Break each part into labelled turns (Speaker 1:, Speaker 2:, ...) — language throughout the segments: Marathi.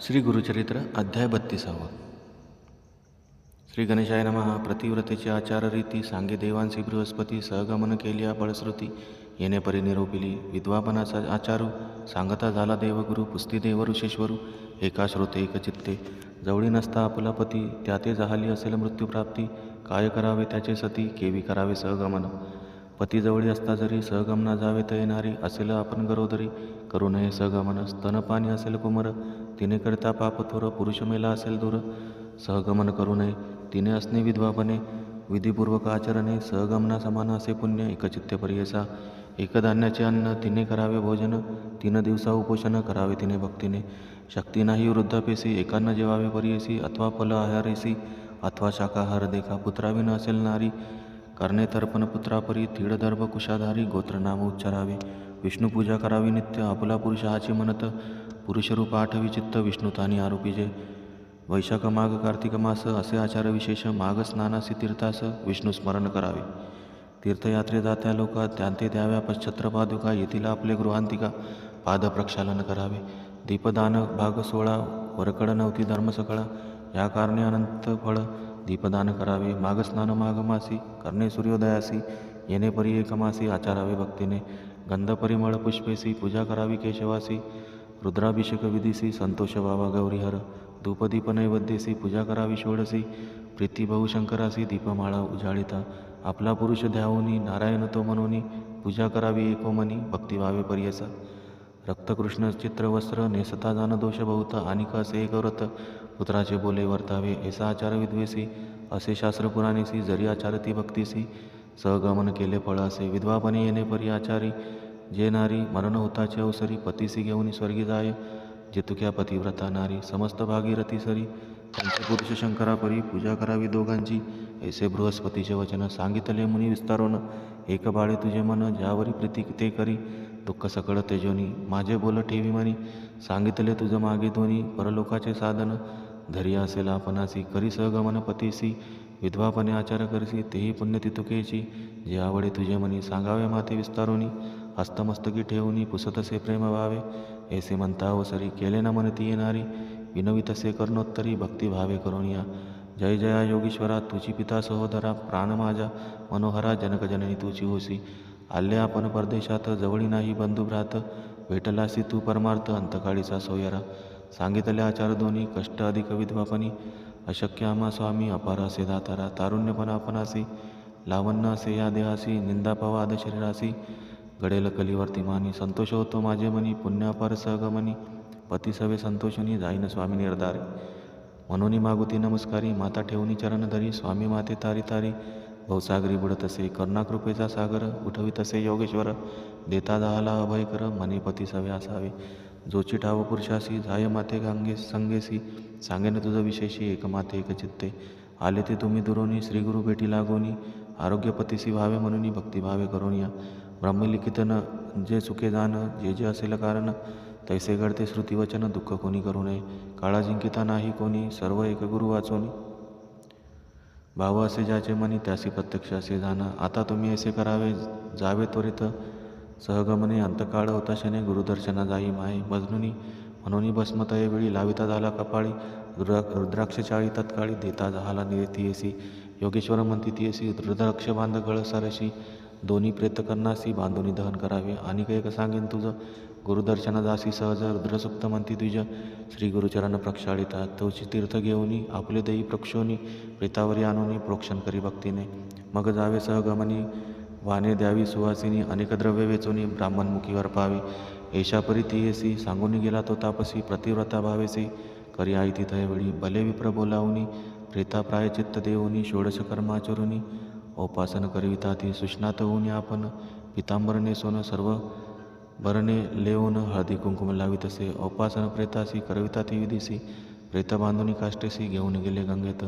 Speaker 1: श्री गुरुचरित्र अध्याय बत्तीसावा. श्री गणेशाय नमः. प्रतिव्रतेची आचाररीती सांगे देवांसी बृहस्पती सहगमन केली फळश्रुती येणे परी निरोपिली विद्वापनाचा आचारू सांगता झाला देवगुरु पुस्ती देव ऋषेश्वरू एका श्रोते एक चित्ते. जवळी नसता आपला पती त्या ते जहाली असेल मृत्यूप्राप्ती काय करावे त्याचे सती केवी करावे सहगमन. पती जवळी असता जरी सहगमना जावे तर येणारी असेल आपण गरोदरी. करू नये सहगमन. स्तनपाणी असेल कुमर. तिने करता पाप थोर पुरुष मेला असेल दूर. सहगमन करू नये. तिने असणे विधवापणे विधीपूर्वक आचरणे. सहगमना समान असे पुण्य. एकचित्ते पर्यसा एकधान्याचे अन्न तिने करावे भोजन. तीन दिवसा उपोषण करावे तिने भक्तीने. शक्ती नाही वृद्धापेसी एकान्न जेवावे पर्यसी अथवा फल आहारेसी. अथवा शाकाहार देखा. पुत्राविन असेल नारी. करणे तर्पण पुत्रापरी. तीड दर्भ कुशाधारी. गोत्रनाम उच्चारावे. विष्णुपूजा करावी नित्य. आपला पुरुष हाची म्हणत पुरुषरूप आठविचित्त विष्णुतानी आरोपीजे वैशाख माघ कार्तिक मास असे आचार विशेष तीर्थास विष्णुस्मरण करावे. तीर्थयात्रे जात्या लोका त्यांते द्याव्या पश्चत्रपादुका येथील आपले गृहांतिका पाद प्रक्षालन करावे. दीपदान भाग सोळा वरकड नवती धर्मसकळा या कारणे अनंत फळ दीपदान करावे. माघस्नान माघमासी कर्णे करणे सूर्योदयासी येणे परी एकमासी आचारावे भक्तीने. गंध परिमळ पुष्पेसी पूजा करावी केशवासी. रुद्राभिषेक विधीसी संतोष बाबा गौरीहर धूपदीपनैवद्येसी पूजा करावी षोडसी प्रीती शंकरासी दीपमाळा उजाळिता आपला पुरुष ध्यावोनी नारायण तो मनोनी पूजा करावी एकोमनी भक्तिभावे पर्यसा रक्तकृष्ण चित्रवस्त्र नेसता जाण दोष बहुत आणि असे एक व्रत पुत्राचे बोले वर्तावे ऐसा आचार विद्वेसी असे शास्त्र पुराणेसी जरी आचारती भक्तीसी सहगमन केले फळ असे विधवापणे येणे परी आचारी जे नारी मरण होताचे अवसरी पतीसी घेऊन स्वर्गी जाय जेतुक्या पतिव्रता नारी समस्त भागीरथी सरी. त्यांचे पुरुष शंकरापरी पूजा करावी दोघांची. ऐसे बृहस्पतीचे वचन सांगितले मुनी विस्तारोन एक बाळे तुझे मन ज्यावरी प्रीती ते करी. दुःख सकळ तेजोनी माझे बोल ठेवी मनी. सांगितले तुझं मागे ध्वनी परलोकाचे साधन. धरी असेल आपणासी करी सहगमन पतीसी. विधवापणे आचार करसी तेही पुण्यतितुकेची जे आवडे तुझे मनी सांगावे माते विस्तारोनी. हस्तमस्तकी ठेवूनी पुसतसे प्रेम व्हावे ऐसे म्हणता अवसरी केले न म्हणती येणारी विनवितसे कर्णोत्तरी भक्तिभावे करुनिया जय जया योगीश्वरा तुझी पिता सहोदरा प्राण माझा मनोहरा जनकजननी तुझी होसी आले आपण परदेशात जवळी नाही बंधुभ्रात भेटलासी तू परमार्थ अंतकाळीचा सोयरा सांगितले आचार दोन्ही कष्ट अधिक विधवापणी अशक्य आम्हा स्वामी अपार असे दातारा तारुण्यपणा आपणासी लावण्य असे या देहासी निंदापवाद शरीरासी घडेल कलिवर्ती मानी संतोष होतो माझे मनी पुण्यापार सहगमनी पती सवे संतोषनी जाईन स्वामी निर्धार. म्हणून मागुती नमस्कारी माता ठेवणी चरण धरी स्वामी माते तारी तारी. भवसागरी बुडत असे करुणाकृपेचा सागर उठवीत असे योगेश्वर. देता दहाला अभय कर मने पती सवे असावे. जोची ठाव पुरुषासी जाय माते गांगे संगेसी. सांगेन तुझं विशेषी एक माते एक चित्ते. आले ते तुम्ही दुरोनी श्रीगुरु भेटी लागोनी. आरोग्यपतीसी व्हावे म्हणून भक्तिभावे करून ब्रह्मलिखितनं जे सुखे जाणं जे जे असेल कारण तैसे घडते श्रुतिवचन दुःख कोणी करू नये काळा जिंकिता नाही कोणी सर्व एक गुरु वाचोनी. भाव असे ज्याचे मनी त्यासी प्रत्यक्ष असे जाणं आता तुम्ही असे करावे जावे त्वरित. सहगमने अंतकाळ होता शने गुरुदर्शना जाई माये मजनुनी. म्हणून भस्मतये वेळी लाविता झाला कपाळी रुद्रा रुद्राक्ष चाळी तत्काळी देता झाला नियती योगेश्वर म्हणती तियसी रुद्राक्ष बांध गळ सरशी. दोन्ही प्रेत करणासी दहन करावे. आणि एक सांगेन तुझं. गुरुदर्शना सहज रुद्रसुप्त म्हणती तुझ्या. श्री गुरुचरण प्रक्षाळिता तुझी तीर्थ घेऊनी आपले दही प्रक्षोनी प्रेतावरी आणूनी प्रोक्षण करी भक्तीने. मग जावे सहगमनी वाने द्यावी सुवासिनी अनेक द्रव्य वेचोनी ब्राह्मणमुखीवर पावी. ऐशा परी तियेसी सांगून गेला तो तापसी प्रतिव्रता भावेसी. करी आई तिथे वेळी भले विप्र बोलावनी प्रेता प्रायचित्त देऊनी षोडशकर्माचरुनी. उपासन करविता ती सुष्णात होऊन आपण पितांबरने सोनं सर्व बरणे लेवून हळदी कुंकुम लावितसे उपासन प्रेतासी करविता ती विधीसी प्रेत बांधुनी काष्टेसी घेऊन गेले गंगेत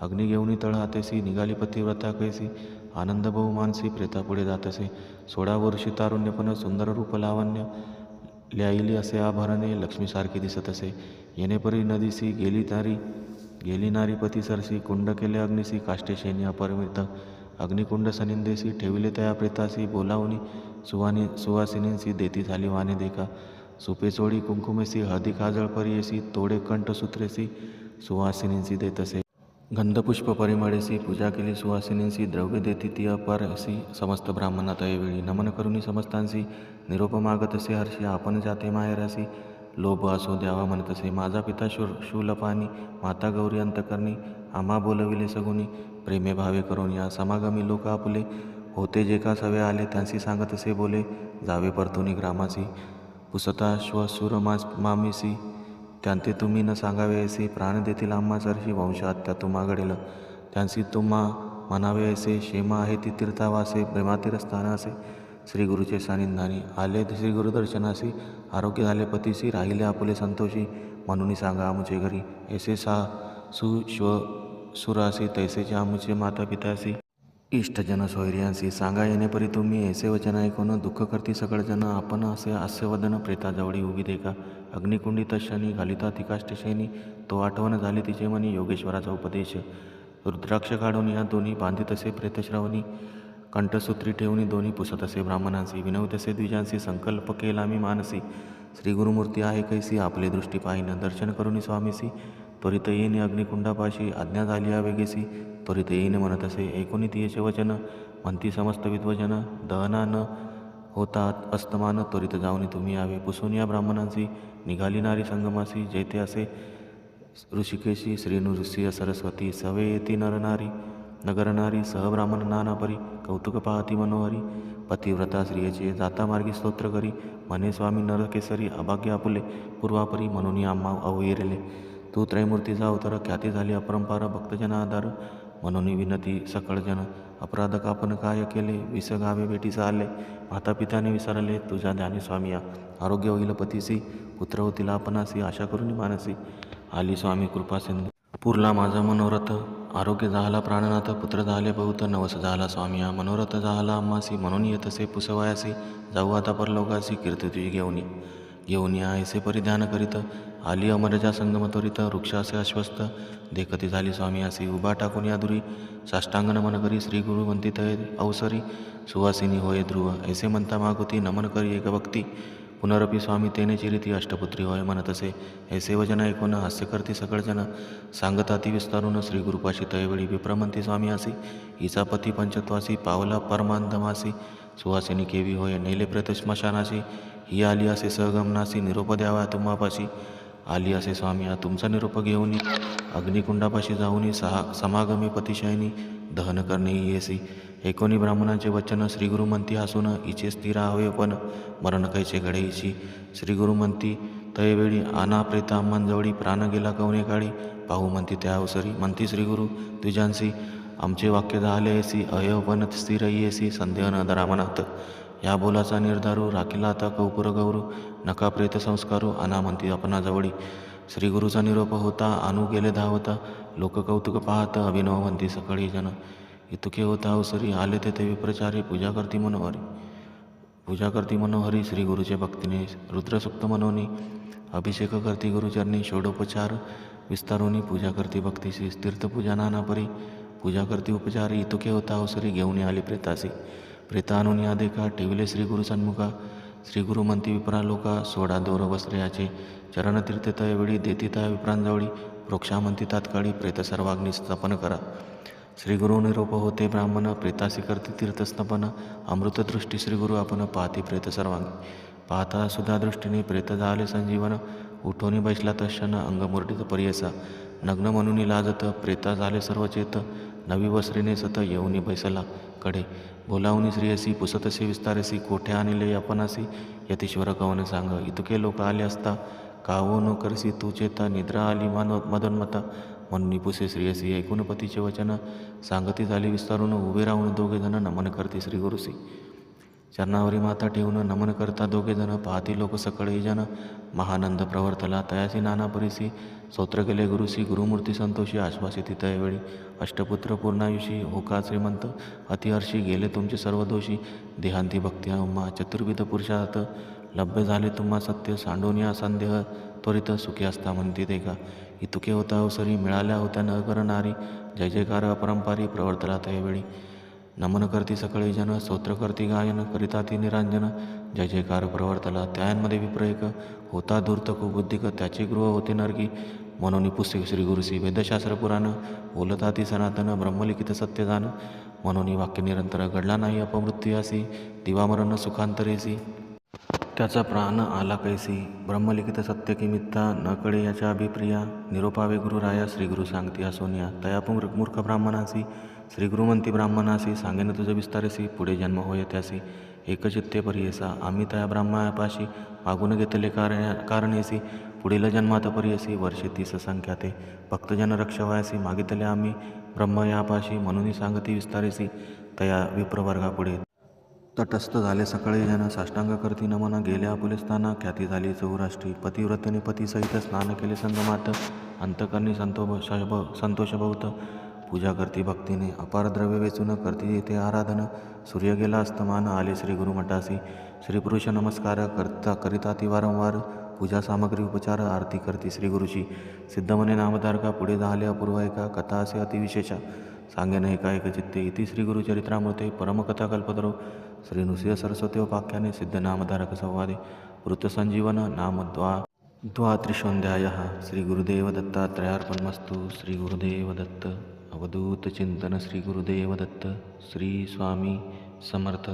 Speaker 1: अग्नी घेऊन तळ हातेसी निघाली पतिव्रता कैसी आनंद बहु मानसी प्रेता पुढे जातसे सोळा वर्षी तारुण्यपण सुंदर रूप लावण्य ल्याईली असे आभरणे लक्ष्मीसारखी दिसत असे येणेपरी नदीसी गेली नारी गेली नारी पती सरसी कुंड केले अग्निसी काष्टेशेनी अपरिमित अग्निकुंड सनिंदेसी ठेविले तया प्रेतासी बोलावनी सुवानी सुवासिनींसी देती झाली वाने देखा. सुपेचोडी कुंकुमेसी हळदी काजळ परियेसी तोडे कंठसूत्रेसी सुवासिनींसी देतसे. गंधपुष्प परिमळेसी पूजा केली सुवासिनींसी द्रव्य देती ती अपरसी समस्त ब्राह्मणा तयवेळी नमन करुनी समस्तांसी निरोपमागतसे हर्षी आपण जाते माहेरासी. लोभ असो द्यावा म्हणतसे. माझा पिता शूर शूलपानी माता गौरी अंतकर्णी आम्हा बोलविले सगुनी प्रेमे भावे करून या समागमी लोक आपुले होते जे का सवे आले त्यांसी सांगतसे बोले जावे परतुनी ग्रामासी पुसता श्वसुर मास मामिसी त्यांते तुम्ही न सांगावे असे प्राण देतील आम्हा सरशी वंशहत्या तुम्हा घडेल त्यांसी तुम्हा म्हणावे असे क्षेमा आहे ती तीर्थावासे प्रेमातीर असे. श्री गुरुचे सानिध्यानी आले श्री गुरुदर्शनासी आरोग्य झाले पतीसी राहिले आपुले संतोषी म्हणून सांगा आमचे घरी ऐसे सा सुश्व सुरासी तैसेचे आमचे माता पितासी इष्टजन सोयर्यांसी सांगा येणेपरी तुम्ही ऐसे वचन ऐकून दुःख करती सगळजन आपण असे हास्यवदन प्रेताजवळी उभी देखा. अग्निकुंडी तशनी घालिता तिकाष्टशैनी तो आठवण झाली तिचे मनी योगेश्वराचा उपदेश. रुद्राक्ष काढून या दोन्ही बांधितसे प्रेतश्रवणी कंठसूत्री ठेवणी दोन्ही पुसत असे ब्राह्मणांसी विनवतसे द्विजांसी संकल्प केला मी मानसी. श्री गुरुमूर्ती आहे कैसी आपले दृष्टी पाहिनं दर्शन करुनी स्वामीसी. त्वरित येणे अग्निकुंडापाशी आज्ञा झाली या वेगेसी. त्वरित येईन म्हणत असे ऐकुनी येशे वचन म्हणती समस्त विद्वचन दहनानं होतात अस्तमान. त्वरित जाऊन तुम्ही यावे. पुसून या ब्राह्मणांशी निघाली नारी संगमासी. जैते असे ऋषिकेशी श्रीनुऋषी सरस्वती सवे येती नरनारी नगरनारी सहब्राह्मण नानापरी कौतुक पाहती मनोहरी. पतिव्रता स्त्रियेचे जाता मार्गी स्तोत्र करी. मने स्वामी नरकेसरी अभाग्य आपुले पूर्वापरी म्हणून आम्हा अवैरले तू त्रयमूर्तीचा अवतार ख्याती झाली अपरंपार भक्तजन आधार. म्हणून विनती सकळजन अपराध कापन काय केले? विसगावे भेटीचा आले माता पित्याने विसरले तुझ्या ध्यानी स्वामिया आरोग्य होईल पतीसी पुत्र होतील आपणासी आशा करून मानसी. आली स्वामी कृपा सिंधू. पुरला माझा मनोरथ आरोग्य झाला प्राणनाथ पुत्र झाले बहुत नवस झाला स्वामिया मनोरथ झाला अम्मासी म्हणून येतसे पुसवायासी जाऊ आता परलोकासी कीर्ती तुझी घेऊन ये. घेऊन या ऐसे परिधान करीत आली अमरजा संगम त्वरित वृक्षासे अश्वस्त देखती झाली स्वामी असे उभा टाकून या दुरी साष्टांग नमन करी श्री गुरु म्हणती अवसरी. सुवासिनी होय ध्रुव ऐसे म्हणता मागुती नमन करी एक भक्ती. पुनरपी स्वामी तेने चिरिती अष्टपुत्री होय म्हणत असे. ऐसे वचन ऐकून हास्य करती सकळजन सांगता ती विस्तारून श्री गुरुपाशी तयवेळी विप्रमंती स्वामी असे. हिचा पती पंचत्वासी पावला परमांतमासी सुवासिनी केवी होय नैले प्रेत स्मशानाशी ही आली असे सहगमनासी निरोप द्यावा तुम्हापाशी. आली असे स्वामी तुमचा निरोप घेऊन. अग्निकुंडापाशी जाऊन सहा समागमी पतिशयनी दहन करणे येसी. एकोणी ब्राह्मणांचे वचन श्रीगुरु म्हणती हसून इचे स्थिर हवे पण मरण कैचे घडे इची श्रीगुरु म्हणती तयवेळी आना प्रेता मनजवळी प्राण गेला कवने काळी पाहू म्हणती त्या अवसरी. म्हणती श्रीगुरु द्विजांसी आमचे वाक्य झाले येसी अयव स्थिर येसी संदेह न दरामनात या बोलाचा निर्धारू राखीला आता कौपुर गौरू नका प्रेत संस्कारू अनामंती अपनाजवळी श्री श्रीगुरूचा निरोप होता आणू गेले धावता लोक कौतुक पाहत अभिनव म्हणती सकाळी जन. इतके होता अवसरी आले तेथे विप्रचारी पूजा करती मनोहरी. पूजा करती मनोहरी श्री गुरुचे भक्तीने रुद्रसुक्त मनोनी. अभिषेक करती गुरुचरणी षोडोपचार विस्तारोनी पूजा करती भक्तीशी तीर्थपूजा नानापरी. पूजा करती उपचारी इतुके होता अवसरी घेऊन आले प्रेतासी प्रेता आणून या देखा ठेविले श्री गुरु सन्मुखा श्री गुरु म्हणती विप्रा लोका सोडा दोर वस्त्रयाचे चरणतीर्थ तयवेळी देती त्या विप्रांजवळी वृक्षा म्हणती तात्काळी प्रेत सर्वाग्नी स्थापन करा। श्री गुरु निरोप होते ब्राह्मण प्रेतासी करते तीर्थस्तपन अमृतदृष्टी श्री गुरु आपण पाहते प्रेत सर्वांगी। पाहता सुद्धा दृष्टीने प्रेत झाले संजीवन उठोनी बैसला तशन अंगमुर्डित पर्यसा। नग्न म्हणून लाजत प्रेता झाले सर्वचेत नवी वस्त्रीने सत येऊनी बैसला कडे. बोलावणी श्रीयसी पुसतसे विस्तारसी कोठे आणले अपनासी यतीश्वर कवने सांग इतके लोक आले असता. कावो न करसी तू चेता निद्रा आली मान मदोन्मता. म्हणून निपुसे श्रीयसी ऐकून पतीचे वचन. सांगती झाली विस्तारून उभे राहून दोघे जण नमन करते श्री गुरुसी. चरणावरी माता ठेवून नमन करता दोघेजण पाहती लोक सकाळी जन महानंद प्रवर्तला तयासी नाना परिसी. स्तोत्र केले गुरुसी. गुरुमूर्ती संतोषी. आश्वासी तयवेळी अष्टपुत्र पूर्णायुषी. होका श्रीमंत? अतिहर्षी गेले तुमचे सर्व दोषी. देहांती भक्ती उम्मा चतुर्विध पुरुषार्थ. लभ्य झाले तुम्हा सत्य. सांडून या संदेह त्वरित सुखी असता म्हणते ते का? इतुके होता अवसरी. मिळाल्या होत्या न करणारी. जय जयकार अपरंपारी. प्रवर्तला तयवेळी. नमन करती सकळे जन स्तोत्र करती गायन करिता ती निरांजन जय जयकार प्रवर्तला त्यामध्ये विप्रयक होता धूर्तक बुद्धिक त्याचे गृह होते नरकी मनोनी पुस्तक श्री गुरुसी वेदशास्त्र पुराण बोलता ती सनातन ब्रह्मलिखित सत्यदान मनोनी वाक्य निरंतर घडला नाही अपमृत्यू असी दिवामरण सुखांतरेसी त्याचा प्राण आला कैसी ब्रह्मलिखित सत्य किमित्ता न कळे याच्या अभिप्रिया निरोपावे गुरुराया श्री गुरु सांगती असोनिया तयापू मूर्ख ब्राह्मणासी श्री गुरुमंती ब्राह्मणासी सांगेन तुझं विस्तारेसी पुढे जन्म होय त्यासी. एकचित्ते परियसा आम्ही तया ब्राह्मणापाशी मागून घेतले कारण कारणेसी पुढील जन्मात परियसी वर्षे तीस संख्याते. भक्तजन रक्षवायसी मागितले आम्ही ब्रह्मयापाशी म्हणून सांगती विस्तारेसी. तया विप्रवर्गापुढे तटस्थ झाले सकाळी जन. साष्टांग करती नमन. गेल्या आपुले स्थाना ख्याती झाली चौराष्ट्री. पतिव्रतेने पतीसहित स्नान केले संगमात. अंतकरणी संतोष संतोष बहुत पूजा करती भक्तीने अपार द्रव्य वेचून करती येथे आराधन. सूर्य गेला अस्तमान आले श्री गुरुमठासी श्री पुरुष नमस्कार करता करिता ती वारंवार पूजा सामग्री उपचार आरती करती श्री गुरुची सिद्धमने नामधारका पुढे झाले अपूर्व एका कथा असे अतिविशेषा. सांगेन एका एक चित्ते इति श्री गुरुचरित्रामृते परमकथा कल्पतरो. श्री नृसिंह सरस्वती उपाख्याने सिद्धनामधारक संवादे. वृत्तसंजीवन नाम द्वा द्वात्रिशोऽध्यायः. श्री गुरुदेव दत्तात्रयार्पणमस्तु श्री गुरुदेव दत्त अवधूत चिंतन श्री गुरुदेव दत्त श्री स्वामी समर्थ